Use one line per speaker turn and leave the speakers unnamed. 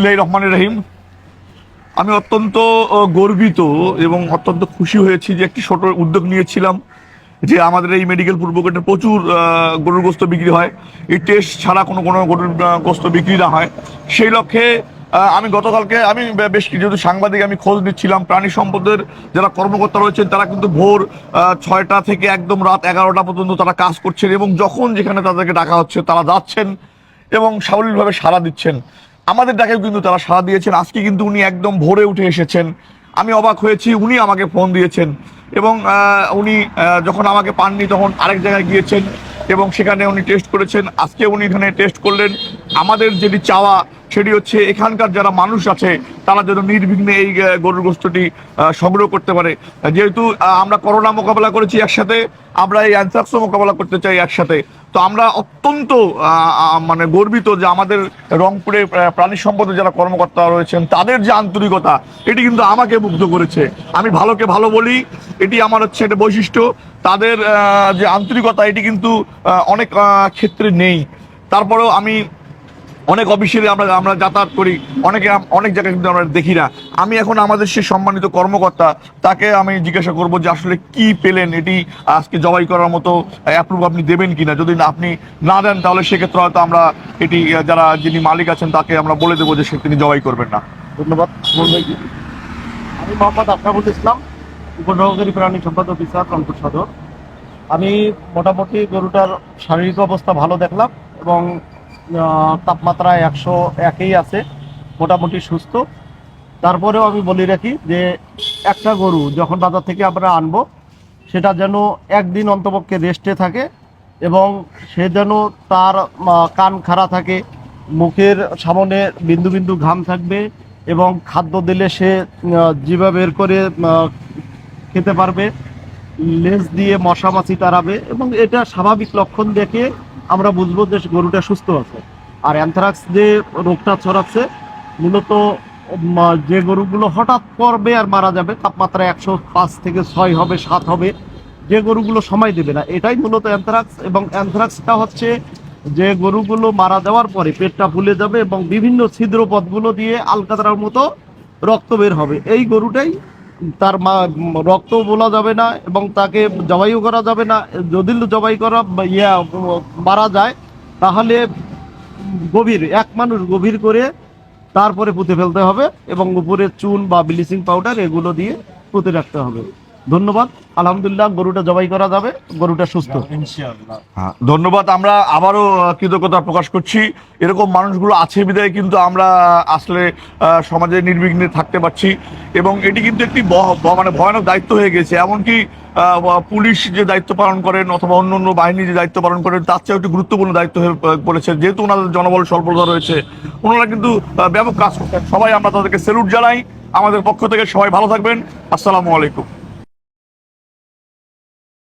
বিসমিল্লাহ রহমান রহিম। আমি অত্যন্ত গর্বিত এবং অত্যন্ত খুশি হয়েছি যে একটি ছোট উদ্যোগ নিয়েছিলাম যে আমাদের এই মেডিকেল পূর্বকটের প্রচুর গরুর গোস্ত বিক্রি হয়। এই টেস্ট ছাড়া কোনো কোনো গরুর গোস্ত বিক্রি না হয়। সেই লক্ষ্যে আমি গতকালকে, আমি বেশ কিছু যেহেতু সাংবাদিক, আমি খোঁজ নিচ্ছিলাম, প্রাণী সম্পদের যারা কর্মকর্তা রয়েছেন, তারা কিন্তু ভোর ছয়টা থেকে একদম রাত এগারোটা পর্যন্ত তারা কাজ করছেন এবং যখন যেখানে তাদেরকে ডাকা হচ্ছে, তারা যাচ্ছেন এবং সাবলীলভাবে সাড়া দিচ্ছেন। আমাদের ডাকেও কিন্তু তারা সাড়া দিয়েছেন। আজকে কিন্তু উনি একদম ভোরে উঠে এসেছেন। আমি অবাক হয়েছি, উনি আমাকে ফোন দিয়েছেন এবং উনি যখন আমাকে পাননি তখন আরেক জায়গায় গিয়েছেন এবং সেখানে উনি টেস্ট করেছেন। আজকে উনি এখানে টেস্ট করলেন। আমাদের যেটি চাওয়া সেটি হচ্ছে এখানকার যারা মানুষ আছে, তারা যেন নির্বিঘ্নে এই গরুর গোস্তটি সংগ্রহ করতে পারে। যেহেতু আমরা করোনা মোকাবেলা করেছি একসাথে, আমরা এই অ্যানথ্রাক্সও মোকাবেলা করতে চাই একসাথে। তো আমরা অত্যন্ত মানে গর্বিত যে আমাদের রংপুরে প্রাণী সম্পদের যারা কর্মকর্তা রয়েছেন, তাদের যে আন্তরিকতা, এটি কিন্তু আমাকে মুগ্ধ করেছে। আমি ভালোকে ভালো বলি, এটি আমার হচ্ছে একটা বৈশিষ্ট্য। তাদের যে আন্তরিকতা, এটি কিন্তু অনেক ক্ষেত্রে নেই। তারপরেও আমি অনেক অফিসিয়ালি আমরা আমরা যাতায়াত করি, অনেকে অনেক জায়গায় কিন্তু আমরা দেখি না। আমি এখন আমাদের সে সম্মানিত কর্মকর্তা, তাকে আমি জিজ্ঞাসা করব যে আসলে কি পেলেন? এটি আজকে জবাই করার মতো অ্যাপ্রুভ আপনি দেবেন কিনা? যদি না আপনি না দেন, তাহলে সেক্ষেত্রে হয়তো আমরা এটি, যারা, যিনি মালিক আছেন, তাকে আমরা বলে দেবো যে সে, তিনি জবাই করবেন না।
ধন্যবাদ। আমি মোহাম্মদ আশরাফুল ইসলাম, উপসহকারী প্রাণী সম্পদ অফিসার রংপুর সদর। আমি মোটামুটি গরুটার শারীরিক অবস্থা ভালো দেখলাম এবং তাপমাত্রা একশো একেই আছে, মোটামুটি সুস্থ। তারপরেও আমি বলি রাখি যে একটা গরু যখন বাজার থেকে আমরা আনব, সেটা যেন একদিন অন্তপক্ষে রেস্টে থাকে এবং সে যেন তার কান খাড়া থাকে, মুখের সামনে বিন্দু বিন্দু ঘাম থাকবে এবং খাদ্য দিলে সে জিভা বের করে খেতে পারবে। লেজ দিয়ে মশা মাছি তাড়াবে এবং এটা স্বাভাবিক লক্ষণ দেখে আমরা বুঝব যে গরুটা সুস্থ আছে। আর অ্যানথ্রাক্স যে রোগটা ছড়াচ্ছে, মূলত যে গরুগুলো হঠাৎ করবে আর মারা যাবে, তাপমাত্রা একশো পাঁচ থেকে ছয় হবে, সাত হবে, যে গরুগুলো সময় দেবে না। এটাই মূলত অ্যান্থ্রাক্স এবং অ্যান্থ্রাক্সটা হচ্ছে যে গরুগুলো মারা যাওয়ার পরে পেটটা ফুলে যাবে এবং বিভিন্ন ছিদ্র পথগুলো দিয়ে আলকাতরার মতো রক্ত বের হবে। এই গরুটাই তার রক্ত বলা যাবে না এবং তাকে জবাইও করা যাবে না। যদি জবাই করা ইয়া মারা যায়, তাহলে গভীর, এক মানুষ গভীর করে তারপরে পুঁতে ফেলতে হবে এবং উপরে চুন বা ব্লিচিং পাউডার এগুলো দিয়ে পুঁতে রাখতে হবে। ধন্যবাদ। আলহামদুলিল্লাহ গরুটা জবাই করা যাবে গরুটা সুস্থ।
হ্যাঁ, ধন্যবাদ। আমরা আবারও কৃতজ্ঞতা প্রকাশ করছি। এরকম মানুষগুলো আছে বিদায় কিন্তু আমরা আসলে সমাজে নির্বিঘ্নে থাকতে পারছি। এবং এটি কিন্তু একটি মানে ভয়ানক দায়িত্ব হয়ে গেছে। এমনকি পুলিশ যে দায়িত্ব পালন করেন অথবা অন্য অন্য বাহিনী যে দায়িত্ব পালন করেন তার চেয়েও একটি গুরুত্বপূর্ণ দায়িত্ব হয়ে পড়েছে। যেহেতু ওনাদের জনবল স্বল্পতা রয়েছে ওনারা কিন্তু ব্যাপক কাজ করতেন সবাই আমরা তাদেরকে স্যালুট জানাই। আমাদের পক্ষ থেকে সবাই ভালো থাকবেন। আসসালামু আলাইকুম।